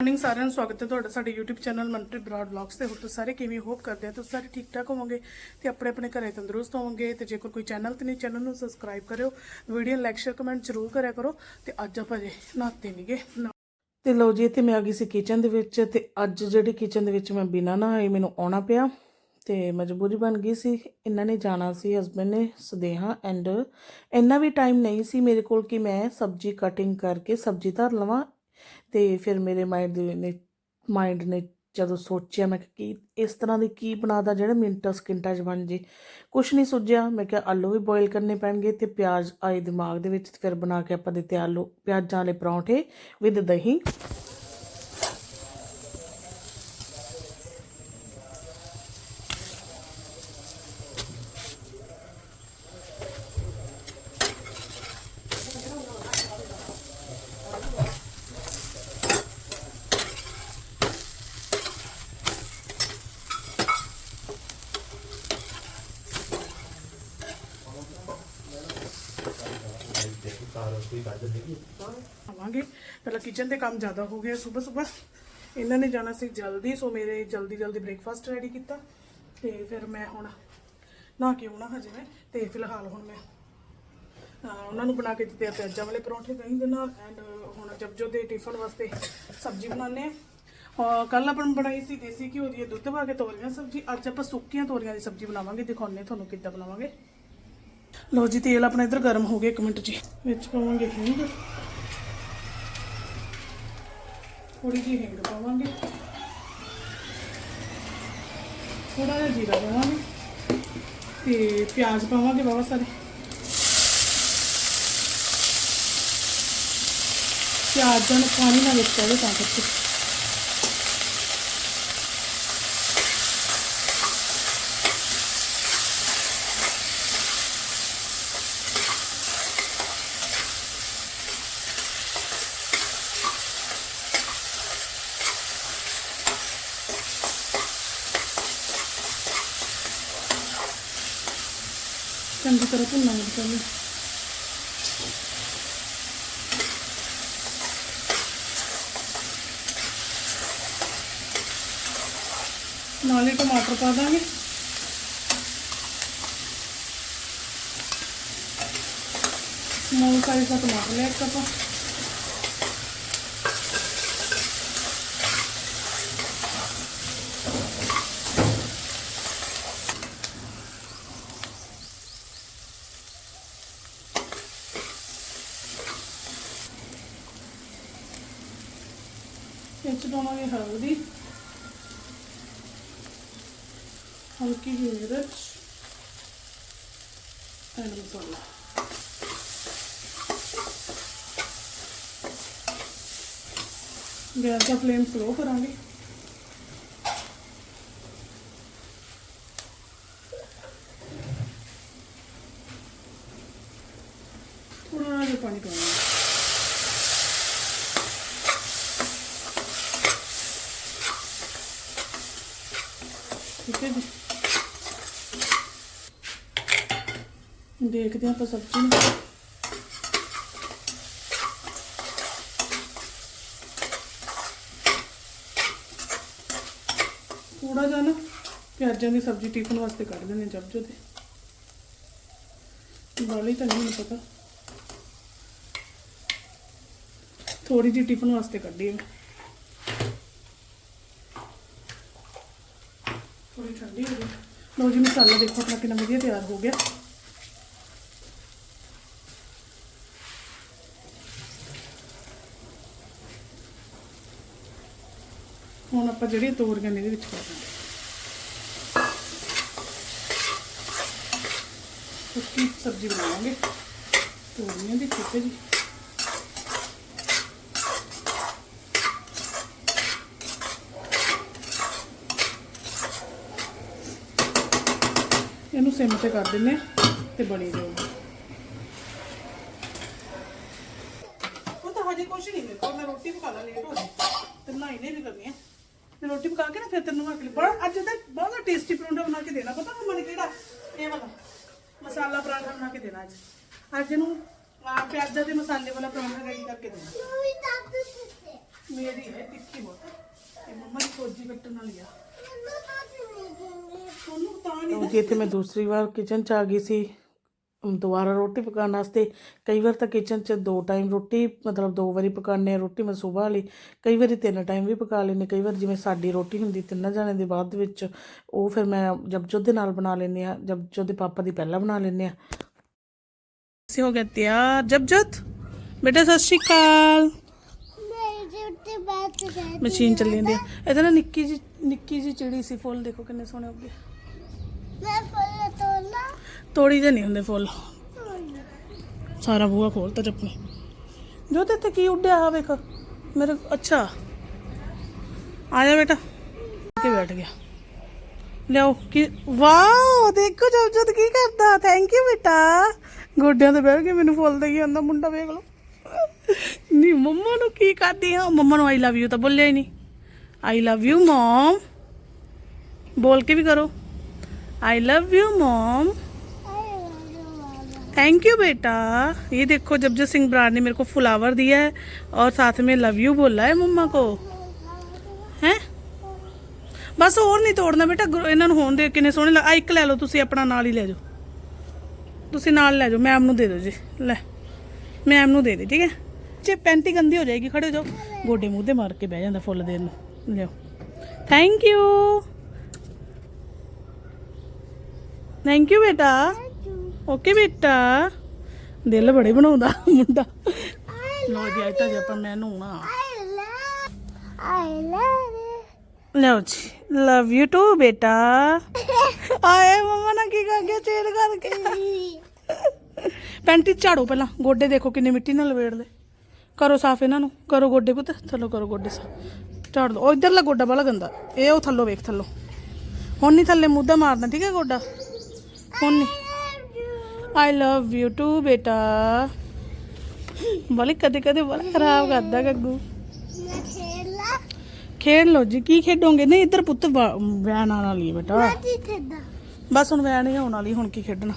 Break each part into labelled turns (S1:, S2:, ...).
S1: Morning ਸਾਰਿਆਂ ਨੂੰ ਸਵਾਗਤ ਹੈ ਤੁਹਾਡਾ ਸਾਡੇ YouTube channel Mantri Brar vlogs ਤੇ। ਹੋਰ ਤੁਸੀਂ ਸਾਰੇ ਕਿਵੇਂ ਹੋਪ ਕਰਦੇ ਆ? ਤੁਸੀਂ ਸਾਰੇ ਠੀਕ ਠਾਕ ਹੋਵੋਗੇ? ਤੇ ਆਪਣੇ ਆਪਣੇ ਘਰੇ ਤੰਦਰੁਸਤ ਹੋਵੋਗੇ? ਤੇ ਜੇਕਰ ਕੋਈ ਚੈਨਲ ਤੇ ਨਹੀਂ ਚੈਨਲ ਨੂੰ ਸਬਸਕ੍ਰਾਈਬ ਕਰਿਓ। ਵੀਡੀਓ ਲਾਈਕ ਸ਼ੇਅਰ ਕਮੈਂਟ ਜ਼ਰੂਰ ਕਰਿਆ ਕਰੋ। ਤੇ ਅੱਜ ਆਪਾਂ ਜੇ ਨਹਾਤੇ ਨਹੀਂਗੇ ਤੇ ਲਓ ਜੀ, ਇੱਥੇ ਮੈਂ ਆ ਗਈ ਸੀ ਕਿਚਨ ਦੇ ਵਿੱਚ ਤੇ ਅੱਜ ਜਿਹੜੀ ਕਿਚਨ ਦੇ ਵਿੱਚ ਮੈਂ ਬਿਨਾਂ ਨਹਾਏ ਮੈਨੂੰ ਆਉਣਾ ਪਿਆ। ਤੇ ਮਜਬੂਰੀ ਬਣ ਗਈ ਸੀ। ਇਹਨਾਂ ਨੇ ਜਾਣਾ ਸੀ ਹਸਬੰਡ ਨੇ ਸਦੇਹਾ ਐਂਡ ਇੰਨਾ ਵੀ ਟਾਈਮ ਨਹੀਂ ਸੀ ਮੇਰੇ ਕੋਲ ਕਿ ਮੈਂ ਸਬਜ਼ੀ ਕਟਿੰਗ ਕਰਕੇ ਸਬਜ਼ੀ ਧਰ ਲਵਾਂ। ਤੇ ਫਿਰ ਮੇਰੇ ਮਾਈਂਡ ਦੇ ਨੇ ਮਾਈਂਡ ਨੇ ਜਦੋਂ ਸੋਚਿਆ, ਮੈਂ ਕਿ ਇਸ ਤਰ੍ਹਾਂ ਦੀ ਕੀ ਬਣਾਦਾ ਜਿਹੜਾ ਮਿੰਟਾਂ ਸਕਿੰਟਾਂ 'ਚ ਬਣ ਜੇ। ਕੁਛ ਨਹੀਂ ਸੁੱਝਿਆ, ਮੈਂ ਕਿਹਾ ਆਲੂ ਵੀ ਬੋਇਲ ਕਰਨੇ ਪੈਣਗੇ ਤੇ ਪਿਆਜ਼ ਆਏ ਦਿਮਾਗ ਦੇ ਵਿੱਚ ਫਿਰ ਬਣਾ ਕੇ ਆਪਾਂ ਦਿੱਤੇ ਆਲੂ। ਪਿਆਜ਼ਾਂ ਵਾਲੇ ਪਰੌਂਠੇ ਵਿਦ ਦਹੀਂ ਆਵਾਂਗੇ ਪਹਿਲਾਂ ਕਿਚਨ ਦੇ ਕੰਮ ਜ਼ਿਆਦਾ ਹੋ ਗਏ ਸਵੇਰ ਸਵੇਰ ਇਹਨਾਂ ਨੇ ਜਾਣਾ ਸੀ ਜਲਦੀ, ਸੋ ਮੇਰੇ ਜਲਦੀ ਜਲਦੀ ਬ੍ਰੇਕਫਾਸਟ ਰੈਡੀ ਕੀਤਾ। ਤੇ ਫਿਰ ਮੈਂ ਹੁਣ ਨਹਾ ਕੇ ਆਉਣਾ ਹਜੇ ਮੈਂ, ਤੇ ਫਿਲਹਾਲ ਹੁਣ ਮੈਂ ਉਹਨਾਂ ਨੂੰ ਬਣਾ ਕੇ ਦਿੱਤੇ ਆ ਪਿਆਜ਼ਾਂ ਵਾਲੇ ਪਰੌਂਠੇ, ਦਹੀਂ ਦੇ ਨਾਲ ਐਂਡ ਹੁਣ ਜਬਜੋ ਦੇ ਟਿਫਨ ਵਾਸਤੇ ਸਬਜ਼ੀ ਬਣਾਉਂਦੇ ਆ। ਕੱਲ ਆਪਾਂ ਬਣਾਈ ਸੀ ਦੇਸੀ ਘਿਓ ਦੀ ਦੁੱਧ ਪਾ ਕੇ ਤੋਰੀਆਂ ਸਬਜ਼ੀ। ਅੱਜ ਆਪਾਂ ਸੁੱਕੀਆਂ ਤੋਰੀਆਂ ਦੀ ਸਬਜ਼ੀ ਬਣਾਵਾਂਗੇ, ਦਿਖਾਉਂਦੇ ਤੁਹਾਨੂੰ ਕਿੱਦਾਂ ਬਣਾਵਾਂਗੇ। ਲਓ ਜੀ, ਤੇਲ ਆਪਣਾ ਇੱਧਰ ਗਰਮ ਹੋ ਗਿਆ 1 ਮਿੰਟ ਜੀ। ਵਿੱਚ ਪਾਵਾਂਗੇ ਹਿੰਗ। ਥੋੜੀ ਜਿਹੀ ਹਿੰਗ ਪਾਵਾਂਗੇ। ਥੋੜਾ ਜਿਹਾ ਜੀਰਾ ਪਾਵਾਂਗੇ। ਤੇ ਪਿਆਜ਼ ਪਾਵਾਂਗੇ ਬਹੁਤ ਸਾਰੇ। ਪਿਆਜ ਨੂੰ ਪਾਣੀ ਨਾਲ ਵਿੱਚ ਪਾਵੇ ਤਾਂ ਕਰਕੇ। करतून ना चालू नाले टमाटर पा देंगे स्मॉल साइज का टमाटर ले एक कपा ਆਪਾਂ ਪਾਵਾਂਗੇ ਹਲਦੀ। ਹਲਕੀ ਜਿਹੀ ਮਿਰਚ and masala. Gas the flame slow ਕਰਾਂਗੇ ਥੋੜਾ ਜਿਹਾ ਪਾਣੀ ਪਾਵਾਂਗੇ ਠੀਕ ਹੈ ਜੀ। ਦੇਖਦੇ ਹਾਂ ਆਪਾਂ ਸਬਜ਼ੀ ਨੂੰ। ਥੋੜਾ ਜਿਹਾ ਨਾ ਪਿਆਜ਼ਾਂ ਦੀ ਸਬਜ਼ੀ ਟਿਫਨ ਵਾਸਤੇ ਕੱਢ ਦਿੰਦੇ ਹਾਂ ਜਬ ਜੋ ਤੇ। ਵਾਲੀ ਤਾਂ ਨਹੀਂ ਪਤਾ। ਥੋੜੀ ਜਿਹੀ ਟਿਫਨ ਵਾਸਤੇ ਕੱਢੀ ਮੈਂ ਥੋੜੀ ਠੰਡੀ ਹੋ ਗਈ ਲਓ ਜੀ, ਮਸਾਲਾ ਦੇਖੋ ਆਪਣਾ ਕਿੰਨਾ ਵਧੀਆ ਤਿਆਰ ਹੋ ਗਿਆ। ਹੁਣ ਆਪਾਂ ਜਿਹੜੀ ਤੋਰੀਆਂ ਨੇ ਇਹਦੇ ਵਿੱਚ ਪਾ ਦਾਂਗੇ ਸੁੱਕੀ ਸਬਜ਼ੀ ਬਣਾਵਾਂਗੇ। ਤੋਰੀਆਂ ਦੀ, ਠੀਕ ਹੈ ਜੀ ਇਹਨੂੰ ਸਿਮ ਤੇ ਕਰ ਦਿੰਨੇ ਤੇ ਬਣੀ ਜਾਊਗੀ ਉਹ ਤਾਂ ਹਜੇ ਕੁਛ ਨਹੀਂ ਮੇਰੇ ਕੋਲ ਮੈਂ ਰੋਟੀ ਪਕਾ ਲਾ ਲੇਟ ਹੋ ਗਈ। ਤੇ ਬਣਾਈ ਨਹੀਂ ਵੀ ਕਰਨੀ ਆ ਤੇ ਰੋਟੀ ਪਕਾ ਕੇ ਨਾ ਫਿਰ ਤੈਨੂੰ ਅਗਲੀ ਬੜਾ ਅੱਜ ਤਾਂ ਬਹੁਤ ਟੇਸਟੀ ਪਰੌਂਠਾ ਬਣਾ ਕੇ ਦੇਣਾ। ਪਤਾ ਮੰਮਾ ਨੇ ਕਿਹੜਾ? ਇਹ ਵਾਲਾ। ਮਸਾਲਾ ਪਰਾਂਠਾ ਬਣਾ ਕੇ ਦੇਣਾ ਅੱਜ। ਅੱਜ ਆ ਪਿਆਜ਼ਾਂ ਦੇ ਮਸਾਲੇ ਵਾਲਾ ਪਰੌਂਠਾ ਰੈਡੀ ਕਰਕੇ ਦੇਣਾ। ਮੇਰੀ ਹੈ ਤਿੱਖੀ ਬਹੁਤ। ਇਹ ਮੰਮਾ ਦੀ ਫੌਜੀ ਕੱਟਣ ਵਾਲੀ ਆ। ਤੁਹਾਨੂੰ ਤਾਂ ਨਹੀਂ ਜੀ ਇੱਥੇ ਮੈਂ ਦੂਸਰੀ ਵਾਰ ਕਿਚਨ ਚ ਆ ਗਈ ਸੀ ਦੁਬਾਰਾ ਰੋਟੀ ਪਕਾਉਣ ਵਾਸਤੇ। ਕਈ ਵਾਰ ਤਾਂ ਕਿਚਨ 'ਚ ਦੋ ਟਾਈਮ ਰੋਟੀ ਮਤਲਬ ਦੋ ਵਾਰੀ ਪਕਾਉਂਦੇ ਆ ਰੋਟੀ ਮੈਂ ਸਵੇਰ ਵਾਲੀ ਕਈ ਵਾਰੀ ਤਿੰਨ ਟਾਈਮ ਵੀ ਪਕਾ ਲੈਂਦੇ ਕਈ ਵਾਰ ਜਿਵੇਂ ਸਾਡੀ ਰੋਟੀ ਹੁੰਦੀ ਤਿੰਨਾਂ ਜਣਿਆਂ ਦੇ ਬਾਅਦ ਵਿੱਚ ਉਹ ਫਿਰ ਮੈਂ ਜਬਜੋਤ ਦੇ ਨਾਲ ਬਣਾ ਲੈਂਦੇ ਆ ਜਬਜੋਤ ਦੇ ਪਾਪਾ ਦੀ ਪਹਿਲਾਂ ਬਣਾ ਲੈਂਦੇ ਆ ਅਸੀਂ ਹੋ ਗਏ ਤਿਆਰ। ਜਬਜੋਤ ਬੇਟਾ ਸਤਿ ਸ਼੍ਰੀ ਅਕਾਲ। ਮਸ਼ੀਨ ਚੱਲੀ ਜਾਂਦੀ ਆ ਇਹਦਾ ਨਾ ਨਿੱਕੀ ਜੀ ਨਿੱਕੀ ਜੀ ਚਿੜੀ ਸੀ ਫੁੱਲ ਦੇਖੋ ਕਿੰਨੇ ਸੋਹਣੇ ਹੋ ਗਏ। ਤੋੜੀ ਦੇ ਨਹੀਂ ਹੁੰਦੇ ਫੁੱਲ। ਸਾਰਾ ਬੂਆ ਖੋਲਤਾ ਚੱਪਣੀ ਜੋ ਤੇ ਇੱਥੇ ਕੀ ਉੱਡਿਆ ਆ ਵੇਖ? ਮੇਰੇ, ਅੱਛਾ। ਆ ਬੇਟਾ। ਕੇ ਬੈਠ ਗਿਆ। ਲਿਆਓ, ਕੀ, ਵਾਓ, ਦੇਖੋ ਜਦ ਕੀ ਕਰਦਾ। ਥੈਂਕ ਯੂ ਬੇਟਾ। ਗੋਡਿਆਂ ਤੇ ਬੈਠ ਕੇ ਮੈਨੂੰ ਫੁੱਲ ਦੇਈ ਜਾਂਦਾ ਮੁੰਡਾ, ਵੇਖ ਲਓ। ਨਹੀਂ ਮੰਮਾ ਨੂੰ ਕੀ ਕਰਦੀ ਆ? ਮੰਮਾ ਨੂੰ ਆਈ ਲਵ ਯੂ ਤਾਂ ਬੋਲਿਆ ਹੀ ਨਹੀਂ। ਆਈ ਲਵ ਯੂ ਮਮ ਬੋਲ ਕੇ ਵੀ ਕਰੋ। I love you mom thank you बेटा ये देखो जब जो सिंह ब्रार ने मेरे को फ्लावर दिया है और साथ में लव यू बोला है मम्मा को हैं ਬਸ ਹੋਰ ਨਹੀਂ ਤੋੜਨਾ ਬੇਟਾ ਗੁਰ- ਇਹਨਾਂ ਨੂੰ ਹੋਣ ਦੇ ਕਿੰਨੇ ਸੋਹਣੇ ਲੱਗ ਆ ਇੱਕ ਲੈ ਲਓ ਤੁਸੀਂ ਆਪਣਾ ਨਾਲ ਹੀ ਲੈ ਜਾਓ ਤੁਸੀਂ ਨਾਲ ਲੈ ਜਾਓ ਮੈਮ ਨੂੰ ਦੇ ਦਿਓ ਜੀ ਲੈ ਮੈਮ ਨੂੰ ਦੇ ਦੇ ਠੀਕ ਹੈ ਜੇ ਪੈਂਟੀ ਗੰਦੀ ਹੋ ਜਾਏਗੀ ਖੜੇ ਹੋ ਜਾਓ ਗੋਡੇ ਮੂੰਹ ਤੇ ਮਾਰ ਕੇ ਬਹਿ ਜਾਂਦਾ ਫੁੱਲ ਦੇਣ ਨੂੰ ਲਿਓ ਥੈਂਕ ਯੂ ਥੈਂਕ ਯੂ ਬੇਟਾ ਓਕੇ ਬੇਟਾ ਦਿਲ ਬੜੇ ਬਣਾਉਂਦਾ ਮੁੰਡਾ। ਲੋ ਜੀ ਅੱਜ ਤਾਂ ਜੇ ਆਪਾਂ ਮੈਂ ਨਹਾਉਣਾ। ਲਓ ਜੀ ਲਵ ਯੂ ਟੂ ਬੇਟਾ। ਆਏ ਮਮਾ ਨਾ ਕੀ ਕਰ ਗਿਆ ਚੇੜ ਕਰਕੇ ਪੈਂਟੀ ਝਾੜੋ ਪਹਿਲਾਂ ਗੋਡੇ ਦੇਖੋ ਕਿੰਨੀ ਮਿੱਟੀ ਨਾਲ ਲਵੇੜ ਲੈ ਕਰੋ ਸਾਫ਼ ਇਹਨਾਂ ਨੂੰ ਕਰੋ ਗੋਡੇ ਪੁੱਤ ਥੱਲੋਂ ਕਰੋ ਗੋਡੇ ਸਾਫ਼। ਝਾੜ ਦੋ ਉਹ ਇਧਰਲਾ ਗੋਡਾ ਬੜਾ ਗੰਦਾ ਇਹ ਉਹ ਥੱਲੋਂ ਵੇਖ ਥੱਲੋਂ। ਹੁਣ ਨਹੀਂ ਥੱਲੇ ਮੁੱਦਾ ਮਾਰਨਾ ਠੀਕ ਹੈ ਗੋਡਾ? ਹੁਣ ਆਈ ਲਵ ਯੂ ਟੂ ਬੇਟਾ। ਬਲੀ ਕਦੇ ਕਦੇ ਬੜਾ ਖਰਾਬ ਕਰਦਾ ਗੱਗੂ। ਖੇਡ ਲਓ ਜੀ, ਕੀ ਖੇਡੋਗੇ? ਨਹੀਂ, ਇੱਧਰ ਪੁੱਤ ਵੈਨ ਆਉਣ ਵਾਲੀ ਹੈ ਬੇਟਾ। ਬਸ ਹੁਣ ਵੈਨ ਹੀ ਆਉਣ ਵਾਲੀ, ਹੁਣ ਕੀ ਖੇਡਣਾ?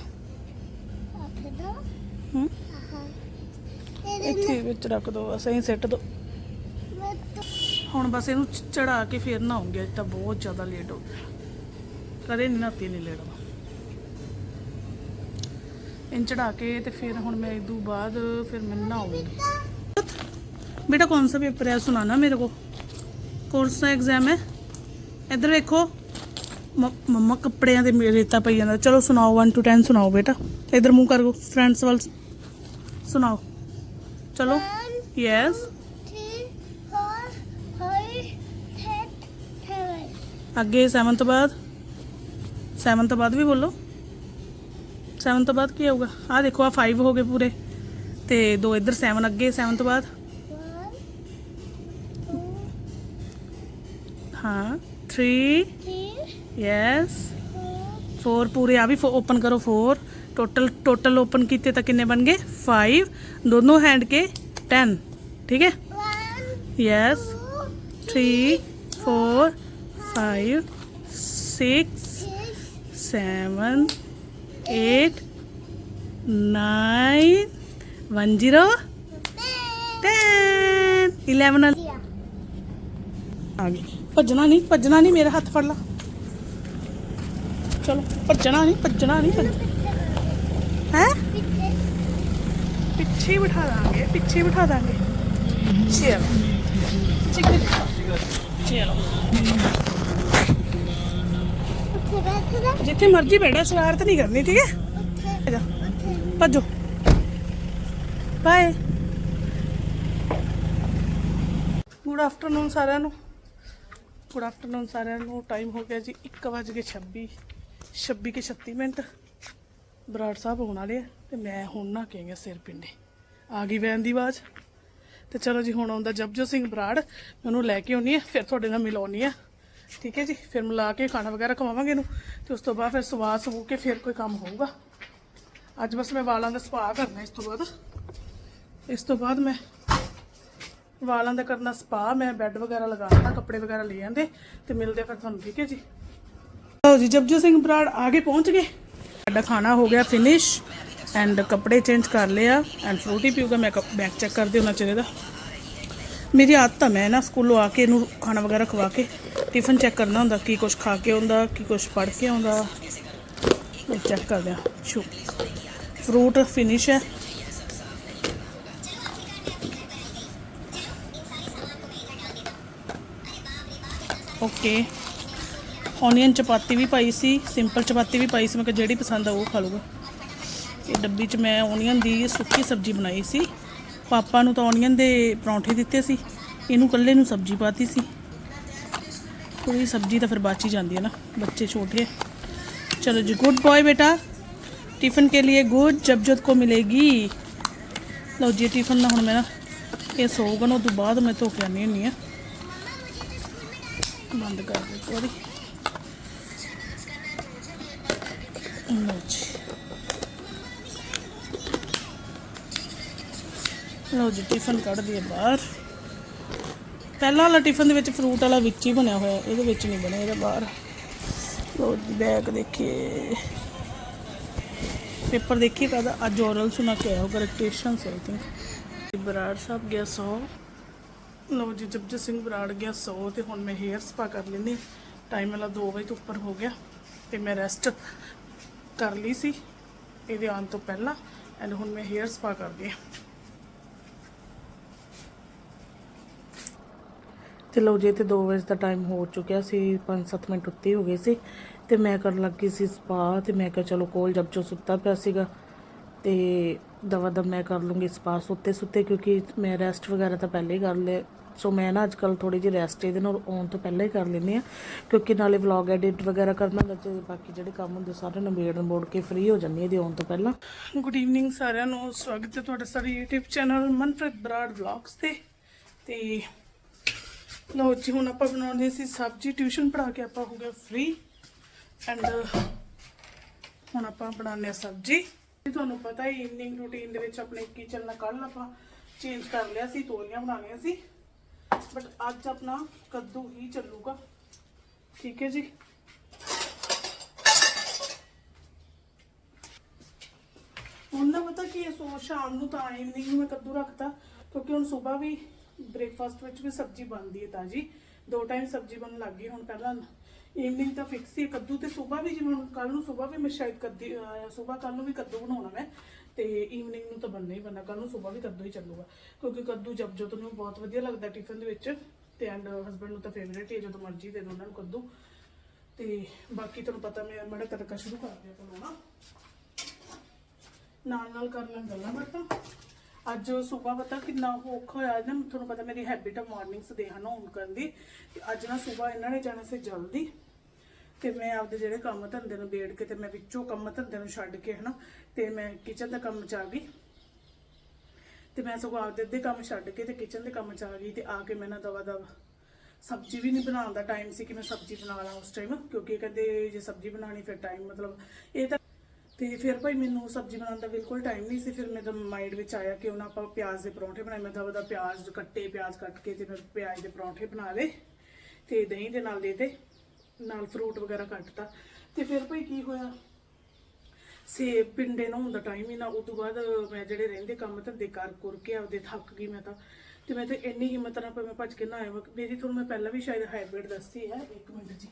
S1: ਹੂੰ? ਇੱਥੇ ਵਿੱਚ ਰੱਖ ਦੋ, ਬਸ ਐਂ ਸਿੱਟ ਦੋ। ਹੁਣ ਬਸ ਇਹਨੂੰ ਚੜਾ ਕੇ ਫੇਰ ਨਾ ਅੱਜ ਤਾਂ ਬਹੁਤ ਜ਼ਿਆਦਾ ਲੇਟ ਹੋ ਗਿਆ। ਕਦੇ ਨਹੀਂ ਨਹਾਤੀ ਨਹੀਂ ਲੇਟ ਇਨ ਚੜਾ ਕੇ ਤੇ ਫਿਰ ਹੁਣ ਮੈਂ ਇਦੋਂ ਬਾਅਦ ਫਿਰ ਮੈਂ ਨਹਾਉਂਗੀ बेटा कौन सा पेपर है सुनाना मेरे को कौन सा एग्जाम है इधर देखो ਮ- ਮੰਮਾ ਕੱਪੜਿਆਂ ਤੇ ਮੇਰੇ ਰੇਤਾ ਪਈ ਜਾਂਦਾ ਚਲੋ ਸੁਣਾਓ 1 ਟੂ 10 ਸੁਣਾਓ ਬੇਟਾ ਇਧਰ ਮੂੰਹ ਕਰੋ ਫਰੈਂਡਸ ਵੱਲ ਸੁਣਾਓ ਚਲੋ ਯੈਸ ਅੱਗੇ 7 ਤੋਂ ਬਾਅਦ 7 ਤੋਂ ਬਾਅਦ ਵੀ ਬੋਲੋ 7 ਤੋਂ ਬਾਅਦ ਕੀ ਆਊਗਾ ਆ ਦੇਖੋ ਆ 5 ਹੋ ਗਏ ਪੂਰੇ ਤੇ ਦੋ ਇਧਰ 7 ਅੱਗੇ 7 ਤੋਂ ਬਾਅਦ ਹਾਂ 3 ਯੈਸ 4 ਪੂਰੇ ਆ ਵੀ ਓਪਨ ਕਰੋ 4 ਟੋਟਲ ਟੋਟਲ ਓਪਨ ਕੀਤੇ ਤਾਂ ਕਿੰਨੇ ਬਣ ਗਏ 5 ਦੋਨੋਂ ਹੈਂਡ ਕੇ 10 ਠੀਕ ਹੈ ਯੈਸ 3 4 5 6 7 8 9 1 0 10 11 ਆ ਗਈ ਭੱਜਣਾ ਨਹੀਂ ਭੱਜਣਾ ਨਹੀਂ ਮੇਰੇ ਹੱਥ ਫੜ ਲਾ ਚਲੋ ਭੱਜਣਾ ਨਹੀਂ ਭੱਜਣਾ ਨਹੀਂ ਭੱਜ ਹੈ ਪਿੱਛੇ ਹੀ ਬਿਠਾ ਦਾਂਗੇ ਪਿੱਛੇ ਹੀ ਜਿੱਥੇ ਮਰਜ਼ੀ ਬੈਠਾ ਸ਼ਰਾਰਤ ਨਹੀਂ ਕਰਨੀ ਠੀਕ ਹੈ? ਭੱਜੋ। ਬਾਏ ਗੁੱਡ ਆਫਟਰਨੂਨ ਸਾਰਿਆਂ ਨੂੰ। ਗੁੱਡ ਆਫਟਰਨੂਨ ਸਾਰਿਆਂ ਨੂੰ। ਟਾਈਮ ਹੋ ਗਿਆ ਜੀ 1:26 26 ਕੇ 36 ਮਿੰਟ। ਬਰਾੜ ਸਾਹਿਬ ਹੋਣ ਵਾਲੇ ਆ ਤੇ ਮੈਂ ਹੁਣ ਨਾ ਕੇ ਗਿਆ ਸਿਰ ਪਿੰਡੇ। ਆ ਗਈ ਵੈਨ ਦੀ ਆਵਾਜ਼। ਤੇ ਚਲੋ ਜੀ ਹੁਣ ਆਉਂਦਾ ਜਪਜੋ ਸਿੰਘ ਬਰਾੜ। ਮੈਂ ਉਹਨੂੰ ਲੈ ਕੇ ਆਉਣੀ ਆ ਫਿਰ ਤੁਹਾਡੇ ਨਾਲ ਮਿਲਾਉਣੀ ਆ। ਠੀਕ ਹੈ ਜੀ, ਫਿਰ ਮਿਲਾ ਕੇ ਖਾਣਾ ਵਗੈਰਾ ਖਵਾਵਾਂਗੇ ਇਹਨੂੰ, ਤੇ ਉਸ ਤੋਂ ਬਾਅਦ ਫਿਰ ਸਵਾਦ ਸਵੂ ਕੇ ਫਿਰ ਕੋਈ ਕੰਮ ਹੋਊਗਾ। ਅੱਜ ਬਸ ਮੈਂ ਵਾਲਾਂ ਦਾ ਸਪਾ ਕਰਨਾ ਇਸ ਤੋਂ ਬਾਅਦ। ਇਸ ਤੋਂ ਬਾਅਦ ਮੈਂ ਵਾਲਾਂ ਦਾ ਕਰਨਾ ਸਪਾ, ਮੈਂ ਬੈੱਡ ਵਗੈਰਾ ਲਗਾਉਣਾ ਕੱਪੜੇ ਵਗੈਰਾ ਲੈ ਆਂਦੇ, ਤੇ ਮਿਲਦੇ ਫਿਰ ਤੁਹਾਨੂੰ, ਠੀਕ ਹੈ ਜੀ। ਲਓ ਜੀ ਜਪਜੋ ਸਿੰਘ ਬਰਾੜ ਆਗੇ ਪਹੁੰਚ ਗਏ। ਸਾਡਾ ਖਾਣਾ ਹੋ ਗਿਆ ਫਿਨਿਸ਼ ਐਂਡ ਕੱਪੜੇ ਚੇਂਜ ਕਰ ਲਿਆ ਐਂਡ ਫਰੂਟੀ ਪੀਊਗਾ, ਮੈਂ ਬੈਗ ਚੈੱਕ ਕਰਦੇ ਉਹਨਾਂ ਚਿਰ ਦਾ। ਮੇਰੀ ਆਦਤ ਆ ਮੈਂ ਨਾ, ਸਕੂਲੋਂ ਆ ਕੇ ਇਹਨੂੰ ਖਾਣਾ ਵਗੈਰਾ ਖਵਾ ਕੇ ਟਿਫਨ ਚੈੱਕ ਕਰਨਾ ਹੁੰਦਾ, ਕੀ ਕੁਝ ਖਾ ਕੇ ਆਉਂਦਾ, ਕੀ ਕੁਝ ਪੜ ਕੇ ਆਉਂਦਾ। ਉਹ ਚੈੱਕ ਕਰਦੇ ਆ ਸ਼ੂ ਫਰੂਟ ਫਿਨਿਸ਼ ਹੈ। ਓਕੇ ਓਨੀਅਨ ਚਪਾਤੀ ਵੀ ਪਾਈ ਸੀ ਸਿੰਪਲ ਚਪਾਤੀ ਵੀ ਪਾਈ ਸੀ, ਮੈਂ ਕਿਹਾ ਜਿਹੜੀ ਪਸੰਦ ਆ ਉਹ ਖਾ ਲੂਗਾ ਇਹ ਡੱਬੀ 'ਚ ਮੈਂ ਓਨੀਅਨ ਦੀ ਸੁੱਕੀ ਸਬਜ਼ੀ ਬਣਾਈ ਸੀ। ਪਾਪਾ ਨੂੰ ਤਾਂ ਓਨੀਅਨ ਦੇ ਪਰੌਂਠੇ ਦਿੱਤੇ ਸੀ, ਇਹਨੂੰ ਇਕੱਲੇ ਨੂੰ ਸਬਜ਼ੀ ਪਾਤੀ ਸੀ। ਥੋੜੀ ਸਬਜ਼ੀ ਤਾਂ ਫਿਰ ਬਚ ਹੀ ਜਾਂਦੀ ਹੈ ਨਾ ਬੱਚੇ ਛੋਟੇ ਹੈ चलो जी गुड बॉय बेटा टिफ़िन के लिए गुड जब जब को मिलेगी ਲਓ ਜੀ ਟਿਫਨ ਨਾ ਹੁਣ ਮੈਂ ਨਾ ਇਹ ਸੌਗਾ ਨਾ ਉਹ ਤੋਂ ਬਾਅਦ ਮੈਂ ਧੋ ਕੇ ਆਨੀ ਹੁੰਨੀ ਆ ਬੰਦ ਕਰ ਦੇ ਇੱਕ ਵਾਰੀ ਲਓ ਜੀ ਲਓ ਜੀ ਟਿਫਨ ਕੱਢ ਦਈਏ ਬਾਹਰ ਪਹਿਲਾਂ ਵਾਲਾ ਟਿਫਨ ਦੇ ਵਿੱਚ ਫਰੂਟ ਵਾਲਾ ਵਿੱਚ ਹੀ ਬਣਿਆ ਹੋਇਆ, ਇਹਦੇ ਵਿੱਚ ਨਹੀਂ ਬਣਿਆ, ਇਹਦਾ ਬਾਹਰ। ਲੋ ਜੀ ਬੈਗ ਦੇਖੀਏ। ਪੇਪਰ ਦੇਖੀਏ ਕਦਾ ਅੱਜ ਔਰਲ ਸੁਣਾ ਕੇ ਆਇਆ ਹੋਗਾ ਰੈਕਟੇਸ਼ਨ ਸੇ ਆਈ ਥਿੰਕ ਬਰਾੜ ਸਾਹਿਬ ਗਿਆ ਸੌ। ਲੋ ਜੀ, ਜਪਜੀਤ ਸਿੰਘ ਬਰਾੜ ਗਿਆ ਸੌ ਤੇ ਹੁਣ ਮੈਂ ਹੇਅਰ ਸਪਾ ਕਰ ਲੈਂਦੀ ਟਾਈਮ ਵਾਲਾ 2 ਵਜੇ ਤੋਂ ਉੱਪਰ ਹੋ ਗਿਆ ਤੇ ਮੈਂ ਰੈਸਟ ਕਰ ਲਈ ਸੀ। ਇਹਦੇ ਆਉਣ ਤੋਂ ਪਹਿਲਾਂ ਐਂਡ ਹੁਣ ਮੈਂ ਹੇਅਰ ਸਪਾ ਕਰਦੀ ਹਾਂ। ਤੇ ਲਓ ਜੀ ਤੇ 2 ਵਜੇ ਦਾ ਟਾਈਮ ਹੋ ਚੁੱਕਿਆ ਸੀ 5-7 ਮਿੰਟ ਉੱਤੇ ਹੋ ਗਏ ਸੀ। ਤੇ ਮੈਂ ਕਰਨ ਲੱਗੀ ਸੀ ਸਪਾ, ਤੇ ਮੈਂ ਕਿਹਾ ਚਲੋ ਕੋਲ ਜਬ ਜੋ ਸੁੱਤਾ ਪਿਆ ਸੀਗਾ। ਤੇ ਦਵਾ ਦਮ ਮੈਂ ਕਰ ਲੂੰਗੀ ਸਪਾ ਸੁੱਤੇ ਸੁੱਤੇ ਕਿਉਂਕਿ ਮੈਂ ਰੈਸਟ ਵਗੈਰਾ ਤਾਂ ਪਹਿਲੇ ਹੀ ਕਰ ਲਿਆ। ਸੋ ਮੈਂ ਨਾ ਅੱਜ ਕੱਲ ਥੋੜੀ ਜਿਹੀ ਰੈਸਟ ਇਹਦੇ ਨਾਲ ਆਉਣ ਤੋਂ ਪਹਿਲਾਂ ਹੀ ਕਰ ਲੈਂਦੀ ਆ ਕਿਉਂਕਿ ਨਾਲੇ ਵਲੌਗ ਐਡਿਟ ਵਗੈਰਾ ਕਰਨਾ ਹੁੰਦਾ ਤੇ ਬਾਕੀ ਜਿਹੜੇ ਕੰਮ ਹੁੰਦੇ ਸਾਰੇ ਨਿਬੇੜ ਮੋੜ ਕੇ ਫ੍ਰੀ ਹੋ ਜਾਂਦੀ ਇਹਦੇ ਆਉਣ ਤੋਂ ਪਹਿਲਾਂ। ਗੁੱਡ ਈਵਨਿੰਗ ਸਾਰਿਆਂ ਨੂੰ, ਸਵਾਗਤ ਹੈ ਤੁਹਾਡਾ ਸਾਡੇ YouTube channel Manpreet Brar vlogs ਤੇ। ਤੇ ਲਓ ਜੀ, ਹੁਣ ਆਪਾਂ ਬਣਾਉਂਦੇ ਸੀ ਸਬਜ਼ੀ ਟਿਊਸ਼ਨ ਪੜਾ ਕੇ ਆਪਾਂ ਹੋ ਗਿਆ ਫ੍ਰੀ ਐਂਡ ਹੁਣ ਆਪਾਂ ਬਣਾਉਂਦੇ ਆ ਸਬਜ਼ੀ। ਤੁਹਾਨੂੰ ਪਤਾ ਹੈ ਈਵਨਿੰਗ ਰੂਟੀਨ ਦੇ ਵਿੱਚ ਆਪਣੇ ਕਿਚਨ ਦਾ ਕੱਲ ਆਪਾਂ ਚੇਂਜ ਕਰ ਲਿਆ ਸੀ, ਤੋਰੀਆਂ ਬਣਾ ਬਣਾਉਣੀਆਂ ਸੀ। ਬਟ ਅੱਜ ਆਪਣਾ ਕੱਦੂ ਹੀ ਚੱਲੂਗਾ। ਠੀਕ ਹੈ ਜੀ? ਹੁਣ ਨਾ ਪਤਾ ਕੀ ਹੈ, ਸੋ ਸ਼ਾਮ ਨੂੰ ਤਾਂ ਈਵਨਿੰਗ ਨੂੰ ਮੈਂ ਕੱਦੂ ਰੱਖਤਾ, ਕਿਉਂਕਿ ਹੁਣ ਸਵੇਰ ਵੀ ਬ੍ਰੇਕਫਾਸਟ ਵਿੱਚ ਵੀ ਸਬਜ਼ੀ ਬਣਦੀ ਹੈ ਤਾਜੀ। ਦੋ ਟਾਈਮ ਸਬਜ਼ੀ ਬਣਨ ਲੱਗ ਗਈ, ਹੁਣ ਪਹਿਲਾਂ ਈਵਨਿੰਗ ਤਾਂ ਫਿਕਸ ਹੀ ਕੱਦੂ ਤੇ ਸਵੇਰ ਵੀ ਜਿਵੇਂ ਕੱਲ ਨੂੰ ਸਵੇਰ ਵੀ ਮੈਂ ਸ਼ਾਇਦ ਕੱਦੀ ਸਵੇਰ ਕੱਲ ਨੂੰ ਵੀ ਕੱਦੂ ਬਣਾਉਣਾ ਮੈਂ ਤੇ ਈਵਨਿੰਗ ਨੂੰ ਤਾਂ ਬਣਨਾ ਹੀ ਬਣਨਾ ਕੱਲ ਨੂੰ ਸਵੇਰ ਵੀ ਕੱਦੂ ਹੀ ਚੱਲੂਗਾ। ਕਿਉਂਕਿ ਕੱਦੂ ਜਬ ਨੂੰ ਬਹੁਤ ਵਧੀਆ ਲੱਗਦਾ ਟਿਫਨ ਦੇ ਵਿੱਚ ਤੇ ਐਂਡ ਹਸਬੰਡ ਨੂੰ ਤਾਂ ਫੇਵਰੇਟ ਹੀ ਹੈ, ਜਦੋਂ ਮਰਜ਼ੀ ਦੇ ਦੋ ਉਹਨਾਂ ਨੂੰ ਕੱਦੂ। ਤੇ ਬਾਕੀ ਤੁਹਾਨੂੰ ਪਤਾ ਮੈਂ ਮੜਾ ਤੜਕਾ ਸ਼ੁਰੂ ਕਰ ਦਿਆ ਬਣਾਉਣਾ ਨਾਲ ਨਾਲ ਕਰ ਲਾਂ ਗੱਲਾਂ ਬਾਤਾਂ। ਅੱਜ ਸਵੇਰ ਪਤਾ ਕਿੰਨਾ ਔਖਾ ਹੋਇਆ ਨਾ ਤੁਹਾਨੂੰ ਪਤਾ ਮੇਰੀ ਹੈਬਿਟ ਹੈ ਮਾਰਨਿੰਗਸ ਦੇ ਹਨ ਔਨ ਕਰਨ ਦੀ। ਤੇ ਅੱਜ ਨਾ ਸਵੇਰ ਇਹਨਾਂ ਨੇ ਜਾਣਾ ਸੀ ਜਲਦੀ। ਤੇ ਮੈਂ ਆਪਦੇ ਜਿਹੜੇ ਕੰਮ ਧੰਦੇ ਨੂੰ ਬੇੜ ਕੇ ਤੇ ਮੈਂ ਵਿੱਚੋਂ ਕੰਮ ਧੰਦੇ ਨੂੰ ਛੱਡ ਕੇ ਹਨਾ, ਤੇ ਮੈਂ ਕਿਚਨ ਦਾ ਕੰਮ ਚ ਆ ਗਈ। ਤੇ ਮੈਂ ਸਗੋਂ ਆਪਦੇ ਅੱਧੇ ਕੰਮ ਛੱਡ ਕੇ ਤੇ ਕਿਚਨ ਦੇ ਕੰਮ ਚ ਆ ਗਈ ਤੇ ਆ ਕੇ ਮੈਂ ਨਾ ਦਵਾ ਦਵਾ ਸਬਜ਼ੀ ਵੀ ਨਹੀਂ ਬਣਾਉਣ ਦਾ ਟਾਈਮ ਸੀ ਕਿ ਮੈਂ ਸਬਜ਼ੀ ਬਣਾ ਲਾਂ ਉਸ ਟਾਈਮ ਕਿਉਂਕਿ ਕਹਿੰਦੇ ਜੇ ਸਬਜ਼ੀ ਬਣਾਣੀ ਫਿਰ ਟਾਈਮ ਮਤਲਬ ਇਹ ਤਾਂ ਤੇ ਫਿਰ ਭਾਈ ਮੈਨੂੰ ਸਬਜ਼ੀ ਬਣਾਉਣ ਦਾ ਬਿਲਕੁਲ ਟਾਈਮ ਨਹੀਂ ਸੀ, ਫਿਰ ਮੇਰੇ ਮਾਈਂਡ ਵਿੱਚ ਆਇਆ ਕਿ ਉਹਨਾਂ ਆਪਾਂ ਪਿਆਜ਼ ਦੇ ਪਰੌਂਠੇ ਬਣਾਏ, ਮੈਂ ਤਾਂ ਉਹਦਾ ਪਿਆਜ਼ ਕੱਟੇ, ਪਿਆਜ਼ ਕੱਟ ਕੇ ਤੇ ਫਿਰ ਪਿਆਜ਼ ਦੇ ਪਰੌਂਠੇ ਬਣਾ ਲਏ ਤੇ ਦਹੀਂ ਦੇ ਨਾਲ ਦੇ ਤੇ ਨਾਲ ਫਰੂਟ ਵਗੈਰਾ ਕੱਟਤਾ। ਤੇ ਫਿਰ ਭਾਈ ਕੀ ਹੋਇਆ? ਸੇਬ ਪਿੰਡੇ ਨਹਾਉਣ ਦਾ ਟਾਈਮ ਹੀ ਨਾ, ਉਸ ਤੋਂ ਬਾਅਦ ਮੈਂ ਜਿਹੜੇ ਰਹਿੰਦੇ ਕੰਮ ਧੰਦੇ ਕਰ ਕੁਰ ਕੇ ਆਪਦੇ ਥੱਕ ਗਈ ਮੈਂ ਤਾਂ। ਤੇ ਮੈਂ ਤੇ ਇੰਨੀ ਹਿੰਮਤ ਨਾਲ ਭਾਵੇਂ ਮੈਂ ਭੱਜ ਕੇ ਨਹਾਇਆ ਵਾ। ਮੇਰੀ ਤੁਹਾਨੂੰ ਮੈਂ ਪਹਿਲਾਂ ਵੀ ਸ਼ਾਇਦ ਹਾਈਬ੍ਰਿਡ ਦੱਸੀ ਹੈ, ਇੱਕ ਮਿੰਟ ਜੀ।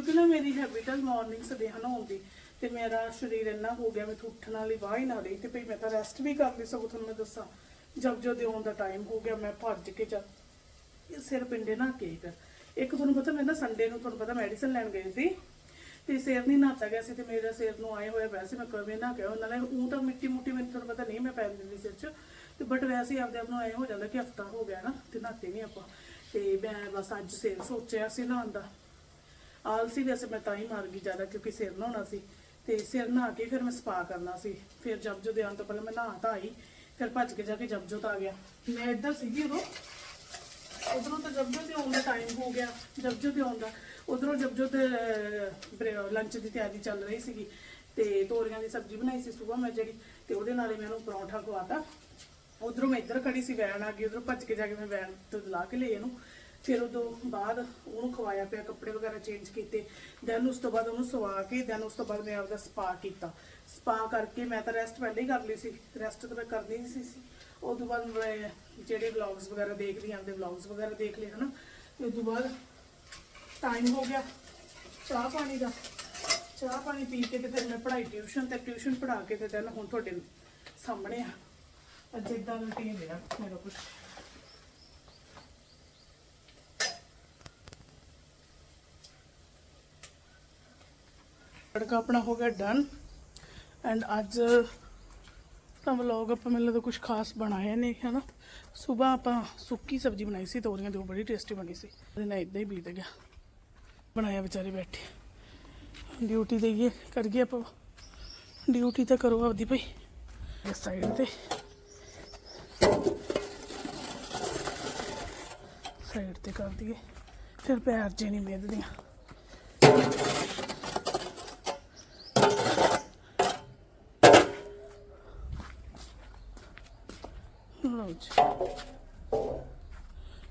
S1: ਕਿਉਂਕਿ ਨਾ ਮੇਰੀ ਹੈਬਿਟ ਹੈ ਮਾਰਨਿੰਗਸ ਦੇ ਨਹਾਉਣ ਦੀ ਤੇ ਮੇਰਾ ਸਰੀਰ ਇੰਨਾ ਹੋ ਗਿਆ, ਮੈਂ ਉੱਠਣ ਵਾਲੀ ਵਾਹ ਹੀ ਨਾ ਰਹੀ, ਤੇ ਭਈ ਮੈਂ ਤਾਂ ਰੈਸਟ ਵੀ ਕਰ ਲਈ ਸਗੋਂ ਤੁਹਾਨੂੰ ਮੈਂ ਦੱਸਾਂ, ਜਦ ਜਦ ਆਉਣ ਦਾ ਟਾਈਮ ਹੋ ਗਿਆ, ਮੈਂ ਭੱਜ ਕੇ ਜਾ, ਸਿਰ ਪਿੰਡੇ ਨਾ ਕੇ ਇੱਕ ਤੁਹਾਨੂੰ ਪਤਾ ਮੈਂ ਨਾ ਸੰਡੇ ਨੂੰ ਤੁਹਾਨੂੰ ਪਤਾ ਮੈਡੀਸਨ ਲੈਣ ਗਈ ਸੀ, ਤੇ ਸਿਰ ਨਹੀਂ ਨਹਾਤਾ ਗਿਆ ਸੀ, ਤੇ ਮੇਰਾ ਸਿਰ ਨੂੰ ਆਏ ਹੋਇਆ ਵੈਸੇ ਮੈਂ ਕਵੇਂ ਨਾ ਕਿਹਾ ਨਾਲੇ ਉਹ ਤਾਂ ਮਿੱਟੀ ਮੁੱਟੀ ਮੈਨੂੰ ਤੁਹਾਨੂੰ ਪਤਾ ਨਹੀਂ ਮੈਂ ਪੈਣ ਦਿੰਦੀ ਸਿਰ 'ਚ, ਤੇ ਬਟ ਵੈਸੇ ਆਪਦੇ ਆਪ ਨੂੰ ਐ ਹੋ ਜਾਂਦਾ ਕਿ ਹਫਤਾ ਹੋ ਗਿਆ ਨਾ, ਤੇ ਨਹਾਤੇ ਨਹੀਂ ਆਪਾਂ, ਤੇ ਮੈਂ ਬਸ ਅੱਜ ਸਿਰ ਸੋਚਿਆ ਸੀ ਨਹਾਉਣ ਦਾ ਆਲਸੀ ਵੈਸੇ ਮੈਂ ਤਾਂ ਹੀ ਮਾਰ ਗਈ ਜ਼ਿਆਦਾ ਕਿਉਂਕਿ ਸਿਰ ਨਹਾਉਣਾ ਸੀ ਤੇ ਸਿਰ ਨਹਾ ਕੇ ਫਿਰ ਮੈਂ ਸਪਾ ਕਰਨਾ ਸੀ। ਫਿਰ ਜਬ ਦੇ ਆਉਣ ਤੋਂ ਪਹਿਲਾਂ ਮੈਂ ਨਹਾ ਤਾਂ ਆਈ, ਫਿਰ ਭੱਜ ਕੇ ਜਾ ਕੇ ਜਬ ਤਾਂ ਆ ਗਿਆ। ਮੈਂ ਇੱਧਰ ਸੀਗੀ ਉਦੋਂ। ਉਧਰੋਂ ਤਾਂ ਜਬਜੋ ਤੇ ਆਉਣ ਦਾ ਟਾਈਮ ਹੋ ਗਿਆ ਜਬਜੋ ਤੇ ਆਉਂਦਾ ਉਧਰੋਂ ਜਬਜੋ ਤੇ ਲੰਚ ਦੀ ਤਿਆਰੀ ਚੱਲ ਰਹੀ ਸੀਗੀ ਤੇ ਤੋਰੀਆਂ ਦੀ ਸਬਜ਼ੀ ਬਣਾਈ ਸੀ ਸਵੇਰ ਮੈਂ ਜਿਹੜੀ ਤੇ ਉਹਦੇ ਨਾਲੇ ਮੈਂ ਉਹਨੂੰ ਪਰੌਂਠਾ ਖਵਾਤਾ। ਉਧਰੋਂ ਮੈਂ ਇੱਧਰ ਖੜੀ ਸੀ ਵੈਣ ਆ ਗਈ, ਉਧਰੋਂ ਭੱਜ ਕੇ ਜਾ ਕੇ ਮੈਂ ਵੈਣ ਤੋਂ ਲਾ ਕੇ ਲਈ ਇਹਨੂੰ। ਫਿਰ ਉਦੋਂ ਬਾਅਦ ਉਹਨੂੰ ਖਵਾਇਆ ਪਿਆ, ਕੱਪੜੇ ਵਗੈਰਾ ਚੇਂਜ ਕੀਤੇ। ਦੈਨ ਉਸ ਤੋਂ ਬਾਅਦ ਉਹਨੂੰ ਸਵਾ ਕੇ ਦੈਨ ਉਸ ਤੋਂ ਬਾਅਦ ਮੈਂ ਆਪਦਾ ਸਪਾ ਕੀਤਾ। ਸਪਾ ਕਰਕੇ ਮੈਂ ਤਾਂ ਰੈਸਟ ਪਹਿਲਾਂ ਹੀ ਕਰ ਲਈ ਸੀ। ਰੈਸਟ ਤਾਂ ਮੈਂ ਕਰਨੀ ਨਹੀਂ ਸੀ ਸੀ। ਉਸ ਤੋਂ ਬਾਅਦ ਮੈਂ ਜਿਹੜੇ ਵਲੌਗਸ ਵਗੈਰਾ ਦੇਖਦੀ ਆਂ ਦੇ ਵਲੌਗਸ ਵਗੈਰਾ ਦੇਖ ਲਏ, ਹਨਾ। ਤੇ ਉਸ ਤੋਂ ਬਾਅਦ ਟਾਈਮ ਹੋ ਗਿਆ ਚਾਹ ਪਾਣੀ ਦਾ। ਚਾਹ ਪਾਣੀ ਪੀ ਕੇ ਤੇ ਫਿਰ ਮੈਂ ਪੜ੍ਹਾਈ ਟਿਊਸ਼ਨ ਤੇ ਟਿਊਸ਼ਨ ਪੜ੍ਹਾ ਕੇ ਤੇ ਦਿਨ ਹੁਣ ਤੁਹਾਡੇ ਸਾਹਮਣੇ ਆ। ਅੱਜ ਇਦਾਂ ਰੁਟੀਨ ਰਿਹਾ ਮੇਰਾ ਕੁਝ ਤੜਕਾ ਆਪਣਾ ਹੋ ਗਿਆ ਡਨ ਐਂਡ ਅੱਜ ਤਾਂ ਵਲੌਗ ਆਪਾਂ ਮੈਨੂੰ ਲੱਗਦਾ ਕੁਝ ਖਾਸ ਬਣਾਇਆ ਨਹੀਂ ਹੈ ਨਾ ਸਵੇਰ ਆਪਾਂ ਸੁੱਕੀ ਸਬਜ਼ੀ ਬਣਾਈ ਸੀ ਤੋਰੀਆਂ ਦੀ ਉਹ ਬੜੀ ਟੇਸਟੀ ਬਣੀ ਸੀ। ਉਹਦੇ ਨਾਲ ਇਦਾਂ ਹੀ ਬੀਤ ਗਿਆ। ਬਣਾਇਆ ਵਿਚਾਰੇ ਬੈਠੇ। ਡਿਊਟੀ ਦੇਈਏ ਕਰੀਏ ਆਪਾਂ। ਡਿਊਟੀ ਤਾਂ ਕਰੋ ਆਪਦੀ ਭਾਈ। ਇਸ ਸਾਈਡ ਤੇ। ਸਾਈਡ ਤੇ ਕਰ ਦਈਏ। ਫਿਰ ਪੈਰ ਜੇ ਨਹੀਂ ਮਿੱਧਦੀਆਂ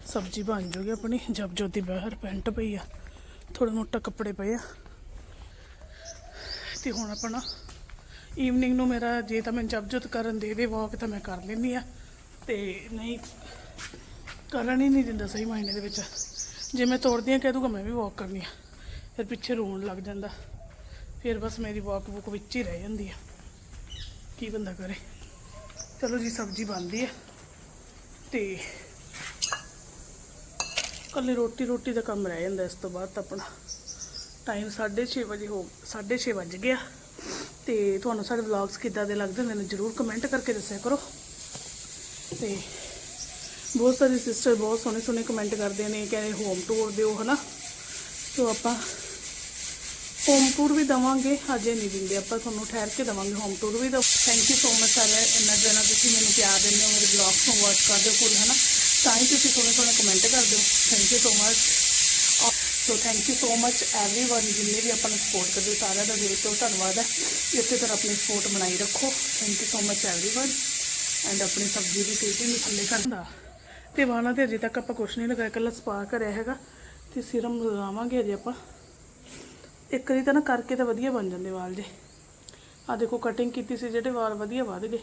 S1: ਸਬਜ਼ੀ ਬਣ ਜੂਗੀ ਆਪਣੀ, ਜਬ ਜੋਤੀ ਬਾਹਰ ਪੈਂਟ ਪਈ ਆ ਥੋੜੇ ਮੋਟਾ ਕੱਪੜੇ ਪਏ ਆ। ਤੇ ਹੁਣ ਆਪਣਾ ਈਵਨਿੰਗ ਨੂੰ ਮੇਰਾ ਜੇ ਤਾਂ ਮੈਂ ਜਬਜੋਤ ਕਰਨ ਦੇ ਦੇ ਵਾਕ ਤਾਂ ਮੈਂ ਕਰ ਲੈਂਦੀ ਆ। ਤੇ ਨਹੀਂ, ਕਰਨ ਹੀ ਨਹੀਂ ਦਿੰਦਾ ਸਹੀ ਮਾਇਨੇ ਦੇ ਵਿੱਚ। ਜੇ ਮੈਂ ਤੋੜਦੀ ਆ, ਕਹਿ ਦੂਗਾ ਮੈਂ ਵੀ ਵਾਕ ਕਰਨੀ ਆ। ਫਿਰ ਪਿੱਛੇ ਰੋਣ ਲੱਗ ਜਾਂਦਾ। ਫਿਰ ਬਸ ਮੇਰੀ ਵਾਕ ਬੁੱਕ ਵਿੱਚ ਹੀ ਰਹਿ ਜਾਂਦੀ ਆ। ਕੀ ਬੰਦਾ ਕਰੇ? ਚਲੋ ਜੀ, ਸਬਜ਼ੀ ਬਣਦੀ ਆ। ਤੇ ਕੱਲੀ ਰੋਟੀ ਰੋਟੀ ਦਾ ਕੰਮ ਰਹਿ ਜਾਂਦਾ ਇਸ ਤੋਂ ਬਾਅਦ ਆਪਣਾ। ਟਾਈਮ 6:30 ਵਜੇ ਹੋ 6:30 ਵੱਜ ਗਿਆ। ਤੇ ਤੁਹਾਨੂੰ ਸਾਡੇ ਵਲੌਗਸ ਕਿੱਦਾਂ ਦੇ ਲੱਗਦੇ ਮੈਨੂੰ ਜਰੂਰ ਕਮੈਂਟ ਕਰਕੇ ਦੱਸਿਆ ਕਰੋ। ਤੇ ਬਹੁਤ ਸਾਰੇ ਸਿਸਟਰ ਬਹੁਤ ਸੋਹਣੇ ਸੋਹਣੇ ਕਮੈਂਟ ਕਰਦੇ ਨੇ, ਕਹਿੰਦੇ ਹੋਮ ਟੂਰ ਦਿਓ, ਹਨਾ। ਸੋ ਆਪਾਂ ਹੋਮ ਟੂਰ ਵੀ ਦਵਾਂਗੇ ਅਜੇ ਨਹੀਂ ਦਿੰਦੇ ਆਪਾਂ ਤੁਹਾਨੂੰ ਠਹਿਰ ਕੇ ਦਵਾਂਗੇ ਹੋਮ ਟੂਰ ਵੀ ਦੋ ਥੈਂਕ ਯੂ ਸੋ ਮਚ ਸਾਰੇ ਇੰਨਾ ਜਨਾ ਤੁਸੀਂ ਮੈਨੂੰ ਪਿਆਰ ਦਿੰਦੇ ਹੋ ਮੇਰੇ ਬਲੌਗਸ ਨੂੰ ਵਾਚ ਕਰਦੇ ਹੋ ਫੁੱਲ ਹਨਾ ਤਾਂ ਹੀ ਤੁਸੀਂ ਸੋਹਣੇ ਸੋਹਣੇ ਕਮੈਂਟ ਕਰਦੇ ਹੋ thank you so much so thank you so much everyone ਜਿੰਨੇ ਵੀ ਆਪਾਂ ਨੂੰ ਸਪੋਰਟ ਕਰਦੇ ਹੋ ਸਾਰਿਆਂ ਦਾ ਦਿਲ ਤੋਂ ਧੰਨਵਾਦ ਹੈ ਇਸੇ ਤਰ੍ਹਾਂ ਆਪਣੀ ਸਪੋਰਟ ਬਣਾਈ ਰੱਖੋ thank you so much everyone and ਆਪਣੀ ਸਬਜ਼ੀ ਦੀ ਤੇਜ਼ੀ ਨੂੰ ਥੱਲੇ ਕਰਦਾ ਤੇ ਵਾਲਾਂ ਤੇ ਅਜੇ ਤੱਕ ਆਪਾਂ ਕੁਛ ਨਹੀਂ ਲਗਾਇਆ ਕੱਲਾ ਸਪਾ ਕਰਿਆ ਹੈਗਾ ਤੇ ਸਿਰਮ ਲਗਾਵਾਂਗੇ ਅਜੇ ਆਪਾਂ ਇੱਕ ਵਾਰੀ ਤਾਂ ਨਾ ਕਰਕੇ ਤਾਂ ਵਧੀਆ ਬਣ ਜਾਂਦੇ ਵਾਲ ਜੇ। ਆ ਦੇਖੋ ਕਟਿੰਗ ਕੀਤੀ ਸੀ ਜਿਹੜੇ ਵਾਲ ਵਧੀਆ ਵਧ ਗਏ।